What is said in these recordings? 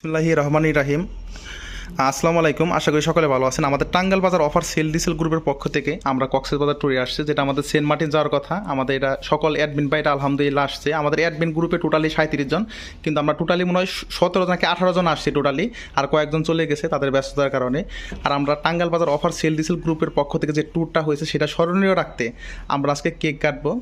বিসমিল্লাহি রহমান রাহিম। আসসালামু আলাইকুম, আশা করি সকলে ভালো আছেন। আমাদের টাঙ্গাল বাজার অফার সেল ডিসেল গ্রুপের পক্ষ থেকে আমরা কক্সেস বাজার ট্যুরে আসছি, যেটা আমাদের সেন্ট মার্টিন যাওয়ার কথা। আমাদের এটা সকল অ্যাডমিন বা এটা আলহামদুলিল্লাহ আসছে। আমাদের অ্যাডমিন গ্রুপে টোটালি সাঁত্রিশ জন, কিন্তু আমরা টোটালি মনে হয় সতেরো জনকে আঠারো জন আসছি টোটালি আর কয়েকজন চলে গেছে তাদের ব্যস্ততার কারণে। আর আমরা টাঙ্গাল বাজার অফার সেল ডিসেল গ্রুপের পক্ষ থেকে যে ট্যুরটা হয়েছে, সেটা স্মরণীয় রাখতে আমরা আজকে কেক কাটবো।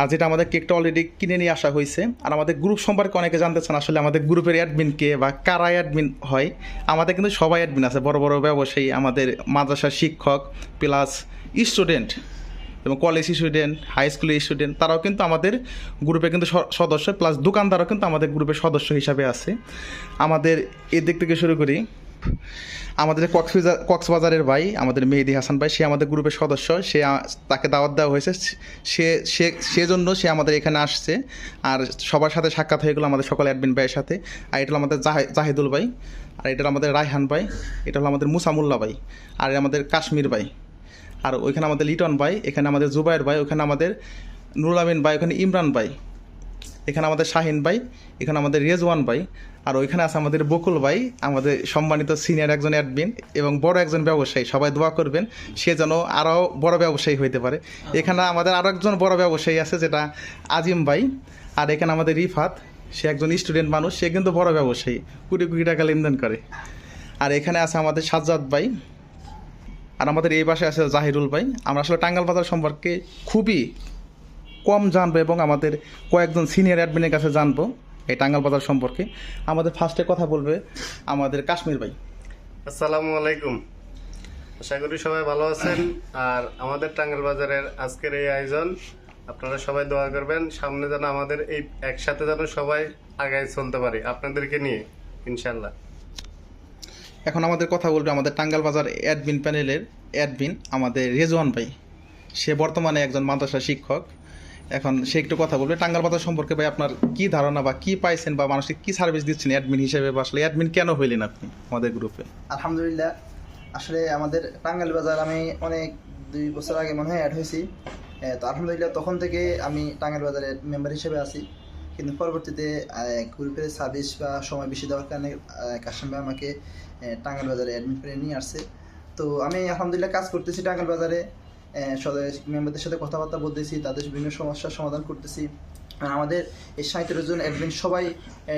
আর যেটা আমাদের কেকটা অলরেডি কিনে নিয়ে আসা হয়েছে। আর আমাদের গ্রুপ সম্পর্কে অনেকে জানতে চান আসলে আমাদের গ্রুপের অ্যাডমিন কে বা কারা অ্যাডমিন হয়। আমাদের কিন্তু সবাই অ্যাডমিন আছে, বড় বড় ব্যবসায়ী, আমাদের মাদ্রাসার শিক্ষক প্লাস স্টুডেন্ট এবং কলেজ স্টুডেন্ট হাই স্কুলের স্টুডেন্ট তারাও কিন্তু আমাদের গ্রুপে কিন্তু সদস্য প্লাস দোকানদারও কিন্তু আমাদের গ্রুপের সদস্য হিসাবে আছে। আমাদের এদিক থেকে শুরু করি। আমাদের কক্সবাজার কক্সবাজারের ভাই, আমাদের মেহেদি হাসান ভাই, সে আমাদের গ্রুপের সদস্য। সে তাকে দাওয়াত দেওয়া হয়েছে। সে সে সেজন্য সে আমাদের এখানে আসছে। আর সবার সাথে সাক্ষাৎ হয়ে গেলো আমাদের সকল অ্যাডমিন ভাইয়ের সাথে। আর এটা হলো আমাদের জাহে- জাহিদুল ভাই। আর এটা হলো আমাদের রায়হান ভাই। এটা হলো আমাদের মুসামুল্লা ভাই। আর আমাদের কাশ্মীর ভাই। আর ওইখানে আমাদের লিটন ভাই, এখানে আমাদের জুবাইর ভাই ওখানে আমাদের নুরুল আমিন ভাই ওখানে ইমরান ভাই। এখানে আমাদের শাহিন ভাই এখানে আমাদের রেজওয়ান ভাই আর ওইখানে আছে আমাদের বকুল ভাই আমাদের সম্মানিত সিনিয়র একজন অ্যাডমিন এবং বড় একজন ব্যবসায়ী। সবাই দোয়া করবেন সে যেন আরও বড় ব্যবসায়ী হইতে পারে। এখানে আমাদের আরও একজন বড় ব্যবসায়ী আছে যেটা আজিম ভাই আর এখানে আমাদের রিফাত সে একজন স্টুডেন্ট মানুষ সে কিন্তু বড় ব্যবসায়ী। কোটি কোটি টাকা লেনদেন করে। আর এখানে আছে আমাদের সাজ্জাদ ভাই আর আমাদের এই পাশে আছে জাহিরুল ভাই। আমরা আসলে টাঙ্গাল বাজার সম্পর্কে খুবই কম জানব এবং আমাদের কয়েকজন সিনিয়র অ্যাডমিনের কাছে জানব এই টাঙ্গাল বাজার সম্পর্কে। আমাদের ফার্স্টে কথা বলবে আমাদের কাশ্মীর ভাই। আসসালামু আলাইকুম। আশা করি সবাই ভালো আছেন। আর আমাদের টাঙ্গাল বাজারের আজকের এই আয়োজন আপনারা সবাই দোয়া করবেন সামনে যেন আমাদের এই একসাথে যেন সবাই আগায় চলতে পারি আপনাদেরকে নিয়ে ইনশাল্লাহ এখন আমাদের কথা বলবে আমাদের টাঙ্গাল বাজার অ্যাডমিন প্যানেলের অ্যাডমিন আমাদের রেজওয়ান ভাই। সে বর্তমানে একজন মাদ্রাসা শিক্ষক। এখন সে একটু কথা বলবে। টাঙ্গাল বাজার সম্পর্কে ভাই আপনার কি ধারণা বা কি পাইছেন বা মানুষকে কি সার্ভিস দিচ্ছেন অ্যাডমিন হিসেবে বা আসলে অ্যাডমিন কেন হইলেন আপনি আমাদের গ্রুপে আলহামদুলিল্লাহ আসলে আমাদের টাঙ্গাইল বাজার আমি অনেক দুই বছর আগে মনে হয় অ্যাড হয়েছি। তো আলহামদুলিল্লাহ তখন থেকে আমি টাঙ্গাইল বাজারের মেম্বার হিসেবে আছি। কিন্তু পরবর্তীতে গ্রুপের সার্ভিস বা সময় বেশি দেওয়ার কারণে কাশিম ভাই আমাকে এ, টাঙ্গাইল বাজারে অ্যাডমিট করে নিয়ে আসছে। তো আমি আলহামদুলিল্লাহ কাজ করতেছি টাঙ্গাইল বাজারে। মেম্বারদের সাথে কথাবার্তা বলতেছি, তাদের বিভিন্ন সমস্যার সমাধান করতেছি। আর আমাদের এই সাঁত্রিশ জন অ্যাডমিন সবাই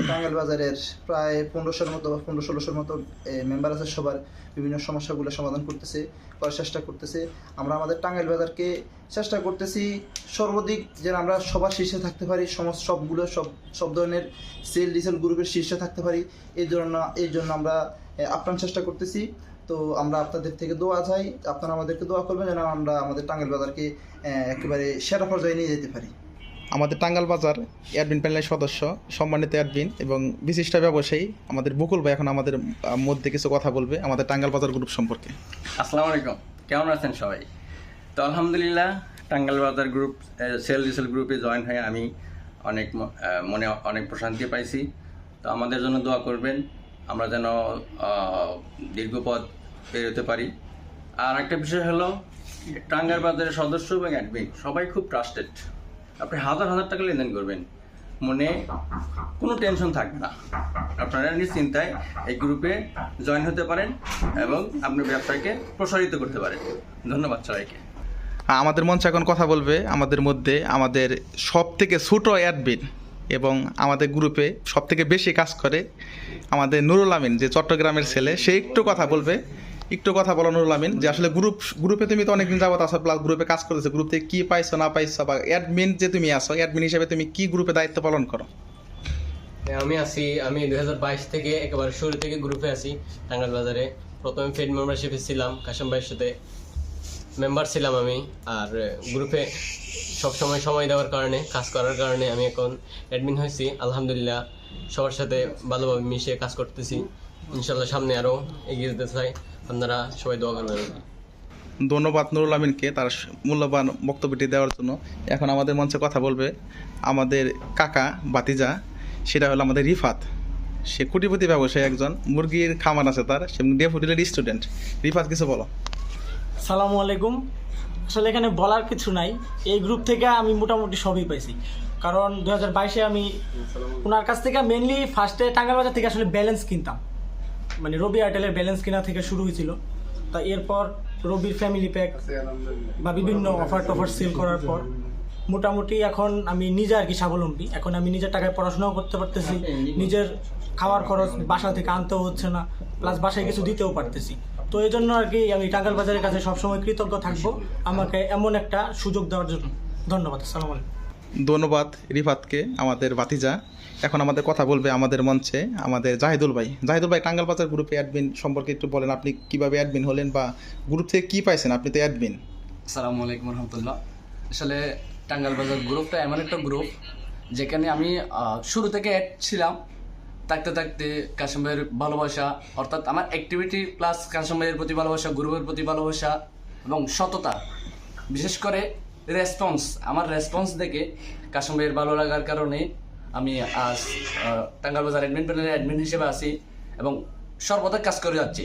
টাঙ্গাইল বাজারের প্রায় পনেরোশোর মতো বা পনেরো ষোলোশোর মতো মেম্বার আছে সবার, বিভিন্ন সমস্যাগুলো সমাধান করতেছে, করার চেষ্টা করতেছে। আমরা আমাদের টাঙ্গাইল বাজারকে চেষ্টা করতেছি সর্বাধিক যেন আমরা সবার শীর্ষে থাকতে পারি, সমস্ত সবগুলো, সব সব ধরনের সেল ডিসেল গ্রুপের শীর্ষে থাকতে পারি। এই জন্য এই জন্য আমরা আপ্রাণ চেষ্টা করতেছি। তো আমরা আপনাদের থেকে দোয়া চাই আপনারা আমাদেরকে দোয়া করবেন যেন আমরা আমাদের টাঙ্গাইল বাজারকে একেবারে সেরা পর্যায়ে নিয়ে যেতে পারি। আমাদের টাঙ্গাল বাজার অ্যাডমিন প্যানেলের সদস্য সম্মানিত অ্যাডমিন এবং বিশিষ্ট ব্যবসায়ী আমাদের বকুল ভাই এখন আমাদের মধ্যে কিছু কথা বলবে আমাদের টাঙ্গাল বাজার গ্রুপ সম্পর্কে। আসসালামু আলাইকুম কেমন আছেন সবাই? তো আলহামদুলিল্লাহ টাঙ্গাল বাজার গ্রুপ সেল রিসেল গ্রুপে জয়েন হয়ে আমি অনেক মনে অনেক প্রশান্তি পাইছি। তো আমাদের জন্য দোয়া করবেন। আমরা যেন দীর্ঘ পথ পেরোতে পারি। আর একটা বিষয় হলো টাঙ্গার বাজারের সদস্য এবং অ্যাডমিন সবাই খুব ট্রাস্টেড আপনি হাজার হাজার টাকা লেনদেন করবেন। মনে কোনো টেনশন থাকবে না। আপনারা নিশ্চিন্তায় এই গ্রুপে জয়েন হতে পারেন এবং আপনার ব্যবসাকে প্রসারিত করতে পারেন। ধন্যবাদ সবাইকে। আহ, আমাদের মঞ্চে এখন কথা বলবে আমাদের মধ্যে আমাদের সব থেকে ছোটো অ্যাডমিন এবং আমাদের গ্রুপে সব থেকে বেশি কাজ করে আমাদের নুরুল আমিন যে চট্টগ্রামের ছেলে সে একটু কথা বলবে। একটু কথা বলো নুরুল আমিন যে আসলে গ্রুপ গ্রুপে তুমি তো অনেকদিন যাবত আসো প্লাস গ্রুপে কাজ করতেছো গ্রুপ থেকে কি পাইছো না পাইছো বা অ্যাডমিন যে তুমি আসো অ্যাডমিন হিসেবে তুমি কি গ্রুপে দায়িত্ব পালন করো? হ্যাঁ, আমি আছি আমি দুই হাজার বাইশ থেকে একেবারে শুরু থেকে গ্রুপে আছি টাঙ্গাইল বাজারে প্রথমে ফেড মেম্বারশিপে ছিলাম কাশিম ভাইয়ের সাথে মেম্বার ছিলাম আমি আর গ্রুপে সবসময় সময় দেওয়ার কারণে কাজ করার কারণে আমি এখন অ্যাডমিন হয়েছি আলহামদুলিল্লাহ। সবার সাথে ভালোভাবে মিশে কাজ করতেছি। ইনশাল্লাহ সামনে আরও এগিয়ে যেতে চাই। আপনারা সবাই দোয়া করবেন। ধন্যবাদ নুরুল আমিনকে তার মূল্যবান বক্তব্যটি দেওয়ার জন্য। এখন আমাদের মঞ্চে কথা বলবে আমাদের কাকা বাতিজা সেটা হলো আমাদের রিফাত। সে কোটিপতি ব্যবসায়ী একজন মুরগির খামার আছে তার সে ডেফুটিলের স্টুডেন্ট রিফাত কিছু বলো। সালামু আলাইকুম। আসলে এখানে বলার কিছু নাই। এই গ্রুপ থেকে আমি মোটামুটি সবই পাইছি। কারণ দু হাজার বাইশে আমি ওনার কাছ থেকে মেনলি ফার্স্টে টাঙ্গাল বাজার থেকে আসলে ব্যালেন্স কিনতাম। মানে রবি এয়ারটেলের ব্যালেন্স কেনা থেকে শুরু হয়েছিল। তা এরপর রবির ফ্যামিলি প্যাক বা বিভিন্ন অফার টফার সেল করার পর মোটামুটি এখন আমি নিজে আর কি স্বাবলম্বী। এখন আমি নিজের টাকায় পড়াশোনাও করতে পারতেছি। নিজের খাওয়ার খরচ বাসা থেকে আনতেও হচ্ছে না প্লাস বাসায় কিছু দিতেও পারতেছি। তো এই জন্য আর কি আমি টাঙ্গাল বাজারের কাছে সবসময় কৃতজ্ঞ থাকব। আমাকে এমন একটা সুযোগ দেওয়ার জন্য। ধন্যবাদ, আসসালামু আলাইকুম। ধন্যবাদ রিফাতকে, আমাদের বাতিজা এখন আমাদের কথা বলবে আমাদের মঞ্চে, আমাদের জাহিদুল ভাই। জাহিদুল ভাই টাঙ্গাল বাজার গ্রুপে অ্যাডমিন সম্পর্কে একটু বলেন আপনি কীভাবে অ্যাডমিন হলেন বা গ্রুপ থেকে কি পাইছেন? আপনি তো অ্যাডমিন আসসালামু আলাইকুম রহমতুল্লাহ। আসলে টাঙ্গাল বাজার গ্রুপটা এমন একটা গ্রুপ যেখানে আমি শুরু থেকে অ্যাড ছিলাম। থাকতে থাকতে কাশিম ভাইয়ের ভালোবাসা, অর্থাৎ আমার অ্যাক্টিভিটি প্লাস কাশিম ভাইয়ের প্রতি ভালোবাসা গ্রুপের প্রতি ভালোবাসা এবং সততা। বিশেষ করে রেসপন্স আমার রেসপন্স দেখে ভাইয়ের ভালো লাগার কারণে আমি আজ টাঙ্গাল বাজার অ্যাডমিন প্যানেলের অ্যাডমিন হিসেবে আছি এবং সর্বদা কাজ করে যাচ্ছি।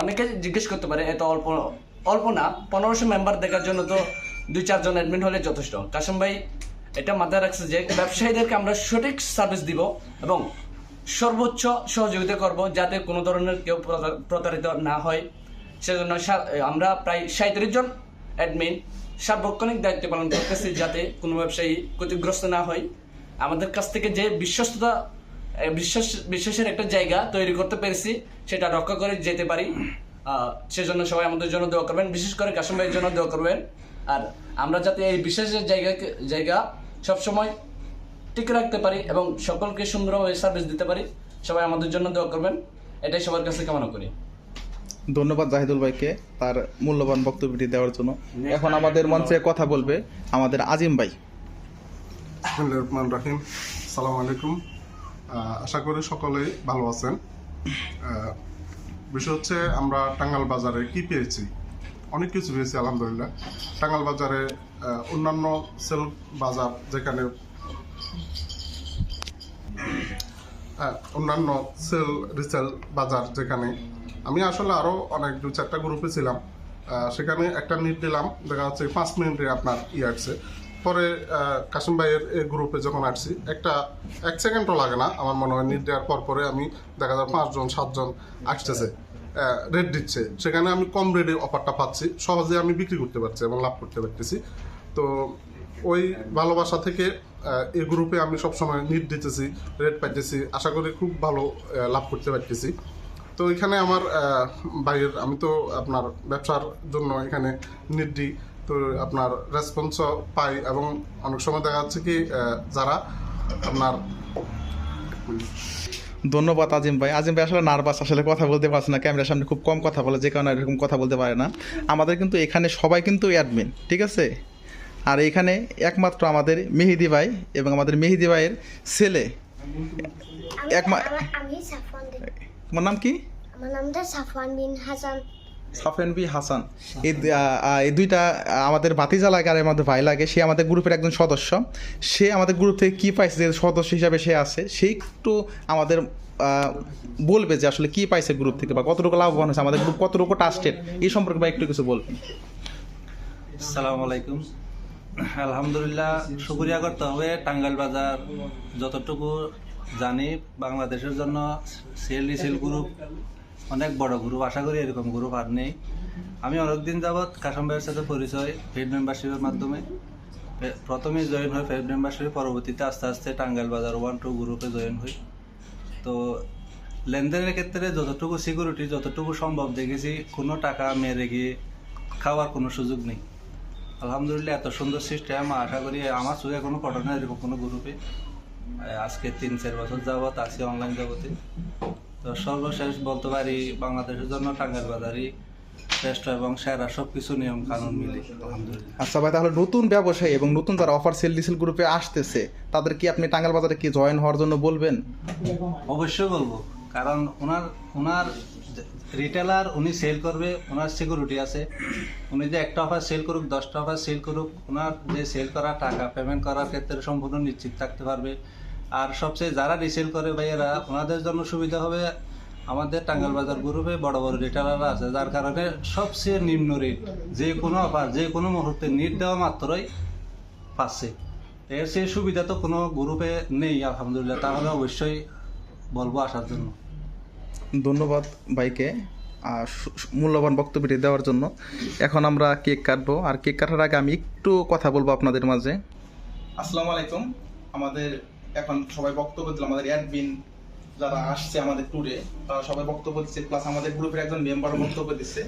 অনেকে জিজ্ঞেস করতে পারে, এত অল্প অল্প না, পনেরোশো মেম্বার দেখার জন্য তো দুই চারজন অ্যাডমিন হলে যথেষ্ট। কাশিম ভাই, এটা মাথায় রাখছে যে ব্যবসায়ীদেরকে আমরা সঠিক সার্ভিস দিব এবং সর্বোচ্চ সহযোগিতা করব যাতে কোনো ধরনের কেউ প্রতারিত না হয়। সেজন্য আমরা প্রায় সাঁত্রিশ জন অ্যাডমিন সার্বক্ষণিক দায়িত্ব পালন করতেছি যাতে কোনো ব্যবসায়ী ক্ষতিগ্রস্ত না হয়। আমাদের কাছ থেকে যে বিশ্বস্ততা বিশ্বাস, বিশ্বাসের একটা জায়গা তৈরি করতে পেরেছি, সেটা রক্ষা করে যেতে পারি। সেজন্য সবাই আমাদের জন্য দোয়া করবেন। বিশেষ করে কাশিম ভাইয়ের জন্য দোয়া করবেন। আর আমরা যাতে এই বিশ্বাসের জায়গা জায়গা সবসময় টিকে রাখতে পারি এবং সকলকে সুন্দরভাবে সার্ভিস দিতে পারি, সবাই আমাদের জন্য দোয়া করবেন। এটাই সবার কাছে কামনা করি। ধন্যবাদ জাহিদুল ভাইকে তার মূল্যবান বক্তব্যটি দেওয়ার জন্য। এখন আমাদের মঞ্চে কথা বলবে আমাদের আজিম ভাই। রহমানির সালাম আলাইকুম। আশা করি সকলেই ভালো আছেন। বিষয় হচ্ছে আমরা টাঙ্গাল বাজারে কি পেয়েছি? অনেক কিছু পেয়েছি আলহামদুলিল্লাহ। টাঙ্গাল বাজারে অন্যান্য সেল বাজার যেখানে হ্যাঁ, অন্যান্য সেল রিসেল বাজার যেখানে আমি আসলে আরও অনেক দু চারটা গ্রুপে ছিলাম। সেখানে একটা নিট দিলাম দেখা যাচ্ছে পাঁচ মিনিটে আপনার ই আসছে। পরে কাশিম ভাইয়ের গ্রুপে যখন আসছি, একটা, এক সেকেন্ডও লাগে না, আমার মনে হয় নিট দেওয়ার পর পরে আমি দেখা যায় পাঁচজন, সাতজন আসতেছে রেট দিচ্ছে। সেখানে আমি কম রেটে অফারটা পাচ্ছি, সহজে আমি বিক্রি করতে পারছি এবং লাভ করতে পারতেছি। তো ওই ভালোবাসা থেকে এই গ্রুপে আমি সবসময় নিট দিতেছি রেট পাইতেছি, আশা করি খুব ভালো লাভ করতে পারতেছি। তো এখানে আমার ভাইয়ের আমি তো আপনার ব্যবসার জন্য এখানে নিট দিই তো আপনার রেসপন্সও পাই এবং অনেক সময় দেখা যাচ্ছে কি যারা আপনার ধন্যবাদ আজিম ভাই। আজিম ভাই আসলে নার্ভাস আসলে কথা বলতে পারছে না ক্যামেরার সামনে খুব কম কথা বলে যে কারণে এরকম কথা বলতে পারে না। আমাদের কিন্তু এখানে সবাই কিন্তু অ্যাডমিন ঠিক আছে? আর এখানে একমাত্র আমাদের মেহেদি ভাই এবং আমাদের মেহেদি ভাইয়ের ছেলে। আমি একমা- তোমার নাম কি? আমার নামটা সাফওয়ান বিন হাসান। সাফেন বি হাসান। এই দুইটা আমাদের ভাতিজা লাগে আর আমাদের ভাই লাগে। সে আমাদের গ্রুপের একজন সদস্য। সে আমাদের গ্রুপ থেকে কী পাইছে যে সদস্য হিসাবে সে আছে সে একটু আমাদের বলবে যে আসলে কী পাইছে গ্রুপ থেকে বা কতটুকু লাভবান হয়েছে আমাদের গ্রুপ কতটুকু টাস্টেড এই সম্পর্কে বা একটু কিছু বলবেন সালাম আলাইকুম। আলহামদুলিল্লাহ শুক্রিয়া করতে হবে টাঙ্গাইল বাজার যতটুকু জানি বাংলাদেশের জন্য সেল রিসেল গ্রুপ অনেক বড় গ্রুপ আশা করি এরকম গ্রুপ আর নেই। আমি অনেকদিন যাবৎ কাসম ভাইয়ের সাথে পরিচয় পেড মেম্বারশিপের মাধ্যমে। প্রথমে জয়েন হয় পেড মেম্বারশিপ পরবর্তীতে আস্তে আস্তে টাঙ্গাইল বাজার ওয়ান টু গ্রুপে জয়েন হই। তো লেনদেনের ক্ষেত্রে যতটুকু সিকিউরিটি যতটুকু সম্ভব দেখেছি, কোনো টাকা মেরে গিয়ে খাওয়ার কোনো সুযোগ নেই। আলহামদুলিল্লাহ, এত সুন্দর সিস্টেম আশা করি আমার চোখে কোনো পড়ে না এরকম কোনো গ্রুপে আজকে তিন চার বছর যাবৎ আছি অনলাইন জগতে। তো সর্বশেষ বলতে পারি বাংলাদেশের জন্য টাঙ্গাইল বাজারই শ্রেষ্ঠ এবং সেরা সব কিছু নিয়ম কানুন মিলে। আলহামদুলিল্লাহ। আচ্ছা ভাই তাহলে নতুন ব্যবসায়ী এবং নতুন যারা অফার সেল ডিসেল গ্রুপে আসতেছে তাদের কি আপনি টাঙ্গাল বাজারে কি জয়েন হওয়ার জন্য বলবেন? অবশ্যই বলব কারণ ওনার ওনার রিটেলার উনি সেল করবে, ওনার সিকিউরিটি আছে। উনি যে একটা অফার সেল করুক, দশটা অফার সেল করুক, ওনার যে সেল করা টাকা পেমেন্ট করার ক্ষেত্রে সম্পূর্ণ নিশ্চিত থাকতে পারবে। আর সবচেয়ে যারা রিসেল করে ভাইয়েরা, ওনাদের জন্য সুবিধা হবে আমাদের টাঙ্গাল বাজার গ্রুপে বড় বড় রিটেলাররা আছে, যার কারণে সবচেয়ে নিম্ন রেট যে কোনো অফার যে কোনো মুহূর্তে নিট দেওয়া মাত্রই পাচ্ছে। এর সেই সুবিধা তো কোনো গ্রুপে নেই, আলহামদুলিল্লাহ। তাহলে অবশ্যই বলব আসার জন্য। ধন্যবাদ ভাইকে মূল্যবান বক্তব্যটি দেওয়ার জন্য। এখন আমরা কেক কাটবো। আর কেক কাটার আগে আমি একটু কথা বলব আপনাদের মাঝে। আসসালামু আলাইকুম। আমাদের এখন সবাই বক্তব্য দিল, আমাদের অ্যাডমিন যারা আসছে আমাদের ট্যুরে তারা সবাই বক্তব্য দিচ্ছে। প্লাস আমাদের গ্রুপের একজন মেম্বার বক্তব্য দিচ্ছে,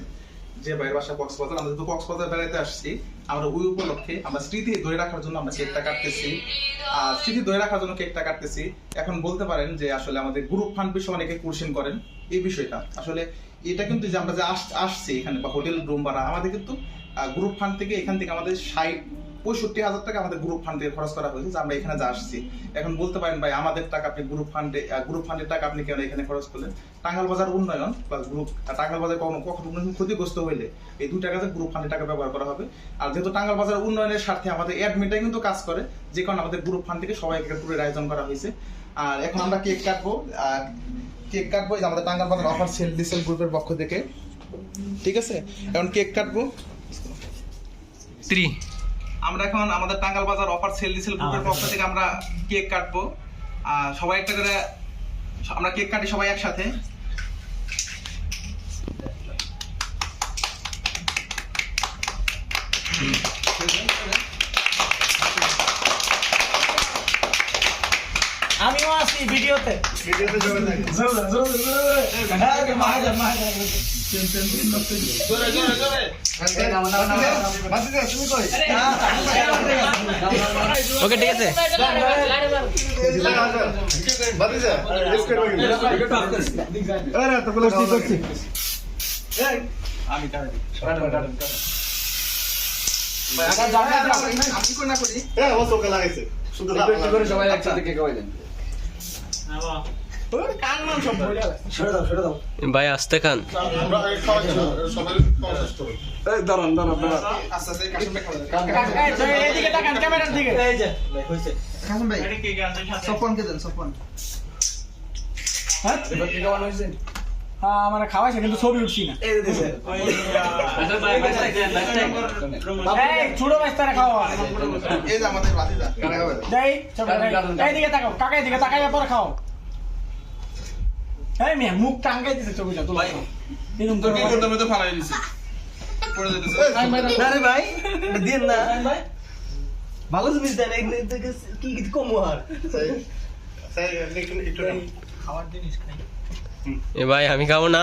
যে ভাইয়ের বাসা কক্সবাজার। আমরা যেহেতু কক্সবাজার বেড়াতে আসছি আমরা ওই উপলক্ষে আমরা স্মৃতি ধরে রাখার জন্য আমরা কেকটা কাটতেছি। আর স্মৃতি ধরে রাখার জন্য কেকটা কাটতেছি। এখন বলতে পারেন যে আসলে আমাদের গ্রুপ ফান্ড বিষয়ে অনেকে কোশ্চেন করেন এই বিষয়টা। আসলে এটা কিন্তু যে আমরা যে আস- আসছি এখানে বা হোটেল রুম ভাড়া আমাদের কিন্তু গ্রুপ ফান্ড থেকে এখান থেকে আমাদের ষাট পঁয়ষট্টি হাজার টাকা আমাদের গ্রুপ ফান্ড খরচ করা হয়েছে, যে আমরা এখানে যা আসছি। এখন বলতে পারেন ভাই, আমাদের টাকা আপনি গ্রুপ ফান্ডে গ্রুপ ফান্ডের টাকা আপনি কেন এখানে খরচ করলেন? টাঙ্গাল বাজার উন্নয়ন বা গ্রুপ টাঙ্গাল বাজার কখনো কখনো ক্ষতিগ্রস্ত হইলে এই দুই টাকাতে গ্রুপ ফান্ডের টাকা ব্যবহার করা হবে। আর যেহেতু টাঙ্গাল বাজার উন্নয়নের স্বার্থে আমাদের অ্যাডমিনটাই কিন্তু কাজ করে, যে কারণে আমাদের গ্রুপ ফান্ড থেকে সবাই একটা ট্যুরের আয়োজন করা হয়েছে। আর এখন আমরা কেক কাটবো, আর কেক কাটবো আমাদের টাঙ্গাল বাজার অফার সেল ডিসেল গ্রুপের পক্ষ থেকে। ঠিক আছে? এখন কেক কাটবো। থ্রি আমরা এখন আমাদের টাঙ্গাল বাজার অফার সেল ডিসেল গ্রুপের পক্ষ থেকে আমরা কেক কাটবো আর সবাই একটা করে আমরা কেক কাটি সবাই একসাথে আমিও আছি ভিডিওতে ভিডিওতে ওকে ঠিক আছে লাগাইছে। শুধু। সবাই একসাথে কে মান সব বইলা ভাই আসতে খান। আমরা। দাঁড়ান দাঁড়ান খাওয়া হ্যাঁ খাওয়াইছে কিন্তু ছবি উঠছি না। ছোট খাওয়া এই যে আমাদের বাতিদা যাই এইদিকে তাকাও কাকা এদিকে তাকাইয়া পরে খাও। এই মিয়া মুখ টাঙ্গাই দিছে ছবিটা তো এরকম করে তো ফালাই দিছে পড়ে যেতেছে আরে ভাই দিন না ভালো জিনিস দেন কি কি কম আর। খাওয়ার জিনিস খাই এ ভাই আমি খাব না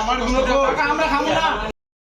আমার আমরা খাব না